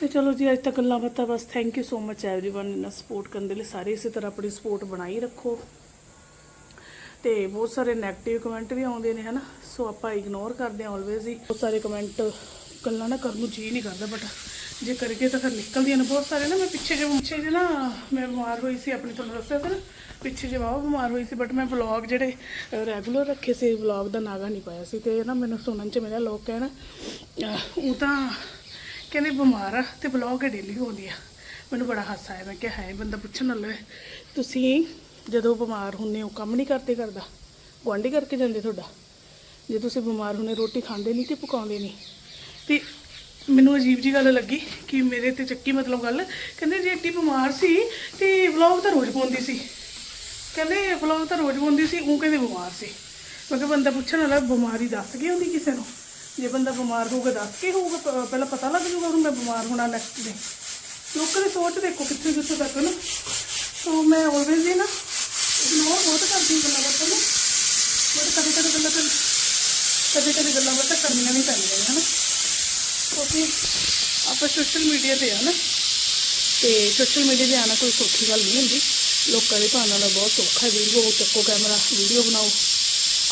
S1: ਤੇ ਚਲੋ ਜੀ, ਅੱਜ ਤੱਕ ਗੱਲਾਂ ਬਾਤਾਂ ਬਸ thank you so much everyone ਇਹਨਾਂ ਸਪੋਰਟ ਕਰਨ ਦੇ ਲਈ। ਸਾਰੇ ਇਸੇ ਤਰ੍ਹਾਂ ਆਪਣੀ ਸਪੋਰਟ ਬਣਾਈ ਰੱਖੋ। ਤੇ ਬਹੁਤ ਸਾਰੇ ਨੈਗੇਟਿਵ ਕਮੈਂਟ ਵੀ ਆਉਂਦੇ ਨੇ, ਹਨਾ? ਸੋ ਆਪਾਂ ਇਗਨੋਰ ਕਰਦੇ ਹਾਂ ਆਲਵੇਜ਼ ਹੀ। ਬਹੁਤ ਸਾਰੇ ਕਮੈਂਟ ਗੱਲਾਂ ਨਾ ਕਰਨ ਨੂੰ ਜੀ ਨਹੀਂ ਕਰਦਾ ਬਟ ਜੇ ਕਰਕੇ ਤਾਂ ਫਿਰ ਨਿਕਲਦੀਆਂ ਨੇ। ਬਹੁਤ ਸਾਰੇ ਨਾ ਮੈਂ ਪਿੱਛੇ ਜਿਹੇ ਪਿੱਛੇ ਜੇ ਨਾ ਮੈਂ ਬਿਮਾਰ ਹੋਈ ਸੀ, ਆਪਣੀ ਤੁਹਾਨੂੰ ਦੱਸਿਆ ਸੀ ਨਾ। ਪਿੱਛੇ ਜੇ ਵਾਵਾ ਬਿਮਾਰ ਹੋਈ ਸੀ ਬਟ ਮੈਂ ਵਲੌਗ ਜਿਹੜੇ ਰੈਗੂਲਰ ਰੱਖੇ ਸੀ ਵਲੌਗ ਦਾ ਨਾਗਾ ਨਹੀਂ ਪਾਇਆ ਸੀ ਤੇ ਨਾ ਮੈਨੂੰ ਸੁਣਨ ਚ ਮੇਰਾ ਲੋਕ ਕਹਿਣ ਉਹ ਤਾਂ ਕਹਿੰਦੇ ਬਿਮਾਰ ਆ ਤੇ ਵਲੌਗ ਡੇਲੀ ਹੁੰਦੀ ਆ। ਮੈਨੂੰ ਬੜਾ ਹਾਸਾ ਆਇਆ, ਮੈਂ ਕਿਹਾ ਹੈ ਬੰਦਾ ਪੁੱਛਣ ਨਾਲ ਤੁਸੀਂ ਜਦੋਂ ਬਿਮਾਰ ਹੁੰਨੇ ਹੋ, ਕੰਮ ਨਹੀਂ ਕਰਦੇ ਕਰਦਾ? ਗੁਆਂਢੀ ਕਰਕੇ ਜਾਂਦੇ ਤੁਹਾਡਾ? ਜੇ ਤੁਸੀਂ ਬਿਮਾਰ ਹੁੰਨੇ, ਰੋਟੀ ਖਾਂਦੇ ਨਹੀਂ ਤੇ ਪਕਾਉਂਦੇ ਨਹੀਂ ਤੇ ਮੈਨੂੰ ਅਜੀਬ ਜੀ ਗੱਲ ਲੱਗੀ ਕਿ ਮੇਰੇ ਤੇ ਚੱਕੀ ਮਤਲਬ ਗੱਲ, ਕਹਿੰਦੇ ਜੇ ਏਡੀ ਬਿਮਾਰ ਸੀ ਤੇ ਵਲੌਗ ਤਾਂ ਰੋਜ਼ ਪਾਉਂਦੀ ਸੀ। ਕਹਿੰਦੇ ਵਲੌਗ ਤਾਂ ਰੋਜ਼ ਪਾਉਂਦੀ ਸੀ, ਉਹ ਕਹਿੰਦੇ ਬਿਮਾਰ ਸੀ। ਕਿਉਂਕਿ ਬੰਦਾ ਪੁੱਛਣ ਵਾਲਾ, ਬਿਮਾਰੀ ਦੱਸ ਕੇ ਹੁੰਦੀ ਕਿਸੇ ਨੂੰ? ਜੇ ਬੰਦਾ ਬਿਮਾਰ ਹੋਊਗਾ, ਦੱਸ ਕੇ ਹੋਊਗਾ ਪਹਿਲਾਂ ਪਤਾ ਲੱਗ ਜੂਗਾ ਉਹਨੂੰ ਮੈਂ ਬਿਮਾਰ ਹੋਣਾ ਨੈਕਸਟ ਡੇ ਲੋਕਾਂ ਦੀ ਸੋਚ ਦੇਖੋ ਕਿੱਥੇ ਕਿੱਥੇ ਤੱਕ ਨਾ ਸੋ ਮੈਂ ਆਲਵੇਜ਼ ਹੀ ਨਾ ਇਗਨੋਰ ਬਹੁਤ ਕਰਦੀ ਗੱਲਾਂ ਬਾਤਾਂ ਨੂੰ, ਬਟ ਕਦੇ ਕਦੇ ਗੱਲਾਂ ਕਰ ਕਦੇ ਕਦੇ ਗੱਲਾਂ ਬਾਤਾਂ ਕਰਨੀਆਂ ਵੀ ਪੈਂਦੀਆਂ ਨੇ, ਹਨਾ? ਕਿਉਂਕਿ ਆਪਾਂ ਸੋਸ਼ਲ ਮੀਡੀਆ ਤੇ ਆ ਨਾ, ਤੇ ਸੋਸ਼ਲ ਮੀਡੀਆ ਤੇ ਆਣਾ ਕੋਈ ਸੌਖੀ ਗੱਲ ਨਹੀਂ ਹੁੰਦੀ। ਲੋਕਾਂ ਦੇ ਭਾਵਨਾ ਨਾਲ ਬਹੁਤ ਸੌਖਾ ਹੈ ਵੀਡੀਓ ਚੱਕੋ, ਕੈਮਰਾ, ਵੀਡੀਓ ਬਣਾਓ।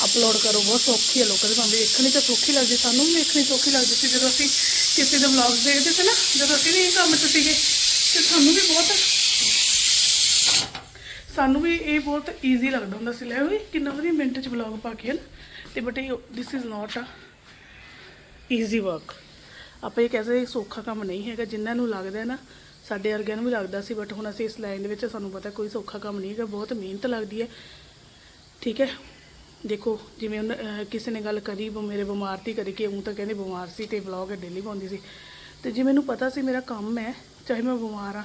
S1: ਅਪਲੋਡ ਕਰੋ, ਬਹੁਤ ਸੌਖੀ ਹੈ ਲੋਕਾਂ ਦੇ ਭਾਵੇਂ ਵੇਖਣੀ ਤਾਂ ਸੌਖੀ ਲੱਗਦੀ, ਸਾਨੂੰ ਵੀ ਵੇਖਣੀ ਸੌਖੀ ਲੱਗਦੀ ਸੀ ਜਦੋਂ ਅਸੀਂ ਕਿਸੇ ਦੇ ਵਲੌਗ ਦੇਖਦੇ ਸੀ ਨਾ, ਜਦੋਂ ਅਸੀਂ ਵੀ ਇਹ ਕੰਮ 'ਚ ਸੀਗੇ, ਤੇ ਸਾਨੂੰ ਵੀ ਬਹੁਤ ਸਾਨੂੰ ਵੀ ਇਹ ਬਹੁਤ ਈਜ਼ੀ ਲੱਗਦਾ ਹੁੰਦਾ ਸੀ। ਲੈ ਵੀ ਕਿੰਨਾ ਵਧੀਆ ਮਿੰਟ 'ਚ ਵਲੌਗ ਪਾ ਕੇ ਹਨ। ਤੇ ਬਟ ਇਹ ਦਿਸ ਇਜ਼ ਨਾਟ ਆ ਈਜ਼ੀ ਵਰਕ ਆਪਾਂ ਇਹ ਕਹਿੰਦੇ ਸੌਖਾ ਕੰਮ ਨਹੀਂ ਹੈਗਾ ਜਿਨ੍ਹਾਂ ਨੂੰ ਲੱਗਦਾ ਹੈ ਨਾ ਸਾਡੇ ਵਰਗਿਆਂ ਨੂੰ ਵੀ ਲੱਗਦਾ ਸੀ ਬਟ ਹੁਣ ਅਸੀਂ ਇਸ ਲਾਈਨ ਦੇ ਵਿੱਚ ਸਾਨੂੰ ਪਤਾ ਕੋਈ ਸੌਖਾ ਕੰਮ ਨਹੀਂ ਹੈਗਾ ਬਹੁਤ ਮਿਹਨਤ ਲੱਗਦੀ ਹੈ। ਠੀਕ ਹੈ? ਦੇਖੋ ਜਿਵੇਂ ਉਹਨੇ, ਕਿਸੇ ਨੇ ਗੱਲ ਕਰੀ ਮੇਰੇ ਬਿਮਾਰ ਤੀ ਕਰੀ ਕਿ ਉਹ ਤਾਂ ਕਹਿੰਦੇ ਬਿਮਾਰ ਸੀ ਤੇ ਵਲੌਗ ਡੇਲੀ ਪਾਉਂਦੀ ਸੀ। ਤੇ ਜੇ ਮੈਨੂੰ ਪਤਾ ਸੀ ਮੇਰਾ ਕੰਮ ਹੈ ਚਾਹੇ ਮੈਂ ਬਿਮਾਰ ਆ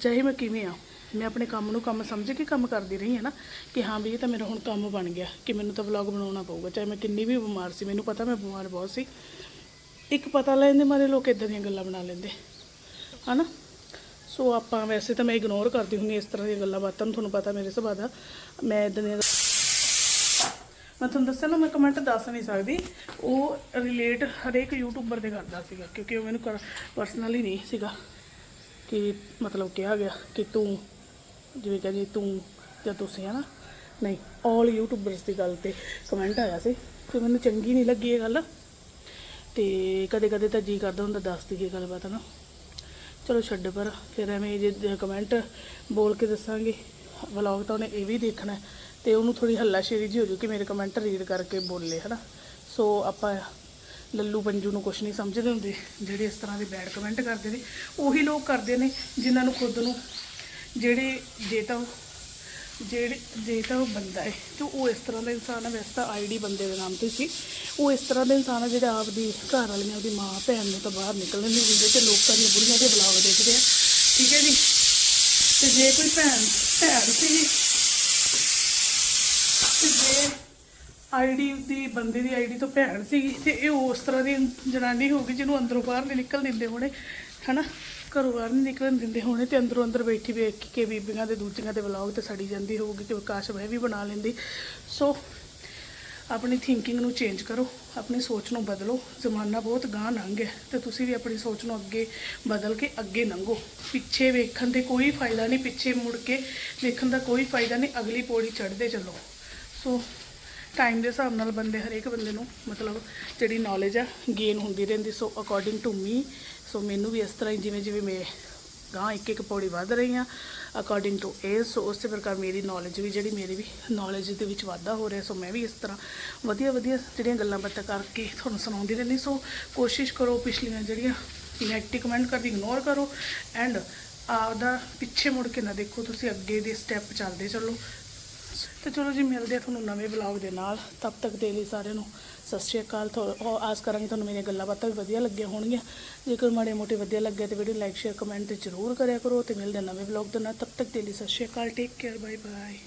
S1: ਚਾਹੇ ਮੈਂ ਕਿਵੇਂ ਆ ਮੈਂ ਆਪਣੇ ਕੰਮ ਨੂੰ ਕੰਮ ਸਮਝ ਕੇ ਕੰਮ ਕਰਦੀ ਰਹੀ ਹਾਂ ਨਾ ਕਿ ਹਾਂ ਵੀ ਇਹ ਤਾਂ ਮੇਰਾ ਹੁਣ ਕੰਮ ਬਣ ਗਿਆ ਕਿ ਮੈਨੂੰ ਤਾਂ ਵਲੌਗ ਬਣਾਉਣਾ ਪਊਗਾ ਚਾਹੇ ਮੈਂ ਕਿੰਨੀ ਵੀ ਬਿਮਾਰ ਸੀ ਮੈਨੂੰ ਪਤਾ ਮੈਂ ਬਿਮਾਰ ਬਹੁਤ ਸੀ। ਇੱਕ ਪਤਾ ਲੈਣ ਦੇ ਮਾਰੇ ਲੋਕ ਇਦਾਂ ਦੀਆਂ ਗੱਲਾਂ ਬਣਾ ਲੈਂਦੇ। ਹਨਾ? ਸੋ ਆਪਾਂ ਵੈਸੇ ਤਾਂ ਮੈਂ ਇਗਨੋਰ ਕਰਦੀ ਹੁੰਦੀ ਇਸ ਤਰ੍ਹਾਂ ਦੀਆਂ ਗੱਲਾਂ ਬਾਤਾਂ ਨੂੰ, ਤੁਹਾਨੂੰ ਪਤਾ ਮੇਰੇ ਸੁਭਾਅ ਦਾ। ਮੈਂ ਇਦਾਂ ਦੀਆਂ ਮੈਂ ਤੁਹਾਨੂੰ ਦੱਸਿਆ ਨਾ, ਮੈਂ ਕਮੈਂਟ ਦੱਸ ਨਹੀਂ ਸਕਦੀ। ਉਹ ਰਿਲੇਟ ਹਰੇਕ ਯੂਟਿਊਬਰ ਦੇ ਕਰਦਾ ਸੀਗਾ, ਕਿਉਂਕਿ ਉਹ ਮੈਨੂੰ ਪਰਸਨਲੀ ਨਹੀਂ ਸੀਗਾ ਕਿ ਮਤਲਬ ਕਿਹਾ ਗਿਆ ਕਿ ਤੂੰ ਜਿਵੇਂ ਕਹਿੰਦੀ, ਤੂੰ ਜਾਂ ਤੁਸੀਂ, ਹਨਾ? ਨਹੀਂ 올 ਯੂਟਿਊਬਰਸ ਦੀ ਗੱਲ ਤੇ ਕਮੈਂਟ ਆਇਆ ਸੀ, ਤੇ ਮੈਨੂੰ ਚੰਗੀ ਨਹੀਂ ਲੱਗੀ ਇਹ ਗੱਲ। ਤੇ ਕਦੇ ਕਦੇ ਤਾਂ ਜੀ ਕਰਦਾ ਹੁੰਦਾ ਦੱਸ ਦਈਏ ਗੱਲਬਾਤ ਨਾ ਚਲੋ ਛੱਡ ਪਰ ਫਿਰ ਐਵੇਂ ਜੇ ਕਮੈਂਟ ਬੋਲ ਕੇ ਦੱਸਾਂਗੇ। ਵਲੌਗ ਤਾਂ ਉਹਨੇ ਇਹ ਵੀ ਦੇਖਣਾ ਹੈ ਤੇ ਉਹਨੂੰ ਥੋੜੀ ਹੱਲਾਸ਼ੇਰੀ ਜੀ ਹੋ ਜੂ ਕਿ ਮੇਰੇ ਕਮੈਂਟ ਰੀਡ ਕਰਕੇ ਬੋਲੇ, ਹਨਾ? ਸੋ ਆਪਾਂ ਲੱਲੂ ਪੰਜੂ ਨੂੰ ਕੁਝ ਨਹੀਂ ਸਮਝਦੇ ਹੁੰਦੇ, ਜਿਹੜੇ ਇਸ ਤਰ੍ਹਾਂ ਦੇ ਬੈਡ ਕਮੈਂਟ ਕਰਦੇ ਨੇ, ਉਹੀ ਲੋਕ ਕਰਦੇ ਨੇ ਜਿਨ੍ਹਾਂ ਨੂੰ ਖੁਦ ਨੂੰ ਜਿਹੜੇ ਜੇ ਤਾਂ ਜਿਹੜੇ ਜੇ ਤਾਂ ਉਹ ਬੰਦਾ ਹੈ, ਤੇ ਉਹ ਇਸ ਤਰ੍ਹਾਂ ਦਾ ਇਨਸਾਨ ਹੈ, ਵੈਸੇ ਤਾਂ ਆਈਡੀ ਬੰਦੇ ਦੇ ਨਾਮ ਤੇ ਸੀ। ਉਹ ਇਸ ਤਰ੍ਹਾਂ ਦਾ ਇਨਸਾਨ ਹੈ ਜਿਹੜਾ ਆਪਦੀ ਘਰ ਵਾਲੀਆਂ ਉਹਦੀ ਮਾਂ, ਭੈਣ ਨੂੰ ਤਾਂ ਬਾਹਰ ਨਿਕਲਣ ਨਹੀਂ ਦਿੰਦੇ ਤੇ ਲੋਕਾਂ ਦੀਆਂ ਬੁੜੀਆਂ ਦੇ ਵਲੌਗ ਦੇਖਦੇ ਆ। ਠੀਕ ਹੈ ਜੀ? ਤੇ ਜੇ ਕੋਈ ਭੈਣ ਭੈਣ ਸੀ ਤੇ ਜੇ ਆਈਡੀ ਦੀ, ਬੰਦੇ ਦੀ ਆਈਡੀ ਤੋਂ ਭੈਣ ਸੀਗੀ, ਤੇ ਇਹ ਉਸ ਤਰ੍ਹਾਂ ਦੀ ਜਨਾਨੀ ਹੋ ਗਈ ਜਿਹਨੂੰ ਅੰਦਰੋਂ ਬਾਹਰ ਨਹੀਂ ਨਿਕਲ ਦਿੰਦੇ ਹੋਣੇ, ਹਨਾ? ਘਰੋਂ ਬਾਹਰ ਨਹੀਂ ਨਿਕਲਣ ਦਿੰਦੇ, ਹੋਣੇ ਤੇ ਅੰਦਰੋਂ ਅੰਦਰ ਬੈਠੀ ਵੇਖ ਕੇ ਬੀਬੀਆਂ ਦੇ ਦੂਜੀਆਂ ਦੇ ਵਲੌਗ ਤੇ ਸੜੀ ਜਾਂਦੀ ਹੋਊਗੀ ਕਿ ਕਾਸ਼ ਮੈਂ ਵੀ ਬਣਾ ਲੈਂਦੀ। ਸੋ ਆਪਣੀ ਥਿੰਕਿੰਗ ਨੂੰ ਚੇਂਜ ਕਰੋ, ਆਪਣੀ ਸੋਚ ਨੂੰ ਬਦਲੋ। ਜ਼ਮਾਨਾ ਬਹੁਤ ਗਾਂਹ ਲੰਘ ਗਿਆ ਤੇ ਤੁਸੀਂ ਵੀ ਆਪਣੀ ਸੋਚ ਨੂੰ ਅੱਗੇ ਬਦਲ ਕੇ ਅੱਗੇ ਲੰਘੋ ਪਿੱਛੇ ਵੇਖਣ ਦੇ ਕੋਈ ਫਾਇਦਾ ਨਹੀਂ, ਪਿੱਛੇ ਮੁੜ ਕੇ ਦੇਖਣ ਦਾ ਕੋਈ ਫਾਇਦਾ ਨਹੀਂ, ਅਗਲੀ ਪੌੜੀ ਚੜ੍ਹਦੇ ਚੱਲੋ। ਸੋ ਟਾਈਮ ਦੇ ਹਿਸਾਬ ਨਾਲ ਬੰਦੇ ਹਰੇਕ ਬੰਦੇ ਨੂੰ ਮਤਲਬ ਜਿਹੜੀ ਨੌਲੇਜ ਆ ਗੇਨ ਹੁੰਦੀ ਰਹਿੰਦੀ। ਸੋ ਅਕੋਰਡਿੰਗ ਟੂ ਮੀ ਸੋ ਮੈਨੂੰ ਵੀ ਇਸ ਤਰ੍ਹਾਂ ਹੀ ਜਿਵੇਂ ਜਿਵੇਂ ਮੈਂ ਗਾਂ ਇੱਕ ਇੱਕ ਪੌੜੀ ਵੱਧ ਰਹੀ ਹਾਂ ਅਕੋਰਡਿੰਗ ਟੂ ਏਜ ਸੋ ਉਸੇ ਪ੍ਰਕਾਰ ਮੇਰੀ ਨੌਲੇਜ ਵੀ ਜਿਹੜੀ ਮੇਰੀ ਵੀ ਨੌਲੇਜ ਦੇ ਵਿੱਚ ਵਾਧਾ ਹੋ ਰਿਹਾ। ਸੋ ਮੈਂ ਵੀ ਇਸ ਤਰ੍ਹਾਂ ਵਧੀਆ ਵਧੀਆ ਜਿਹੜੀਆਂ ਗੱਲਾਂ ਬਾਤਾਂ ਕਰਕੇ ਤੁਹਾਨੂੰ ਸੁਣਾਉਂਦੀ ਰਹਿੰਦੀ। ਸੋ ਕੋਸ਼ਿਸ਼ ਕਰੋ ਪਿਛਲੀਆਂ ਜਿਹੜੀਆਂ ਨੈਗੇਟਿਵ ਕਮੈਂਟ ਕਰਦੀ ਇਗਨੋਰ ਕਰੋ। ਐਂਡ ਆਪਦਾ ਪਿੱਛੇ ਮੁੜ ਕੇ ਨਾ ਦੇਖੋ, ਤੁਸੀਂ ਅੱਗੇ ਦੇ ਸਟੈਪ ਚੱਲਦੇ ਚੱਲੋ। ਤੇ ਚਲੋ ਜੀ, ਮਿਲਦੇ ਆ ਤੁਹਾਨੂੰ ਨਵੇਂ ਵਲੌਗ ਦੇ ਨਾਲ। ਤਬ ਤੱਕ ਦੇ ਲਈ ਸਾਰਿਆਂ ਨੂੰ ਸਤਿ ਸ਼੍ਰੀ ਅਕਾਲ। ਥੋ- ਆਸ ਕਰਾਂਗੇ ਤੁਹਾਨੂੰ ਮੇਰੀਆਂ ਗੱਲਾਂ ਬਾਤਾਂ ਵੀ ਵਧੀਆ ਲੱਗੀਆਂ ਹੋਣਗੀਆਂ। ਜੇਕਰ ਮਾੜੇ ਮੋਟੇ ਵਧੀਆ ਲੱਗੇ ਤੇ ਵੀਡੀਓ ਲਾਈਕ ਸ਼ੇਅਰ ਕਮੈਂਟ ਜ਼ਰੂਰ ਕਰਿਆ ਕਰੋ ਤੇ ਮਿਲਦੇ ਨਵੇਂ ਵਲੌਗ ਦੇ ਨਾਲ। ਤਬ ਤੱਕ ਦੇ ਲਈ ਸਤਿ ਸ਼੍ਰੀ ਅਕਾਲ। Take care bye bye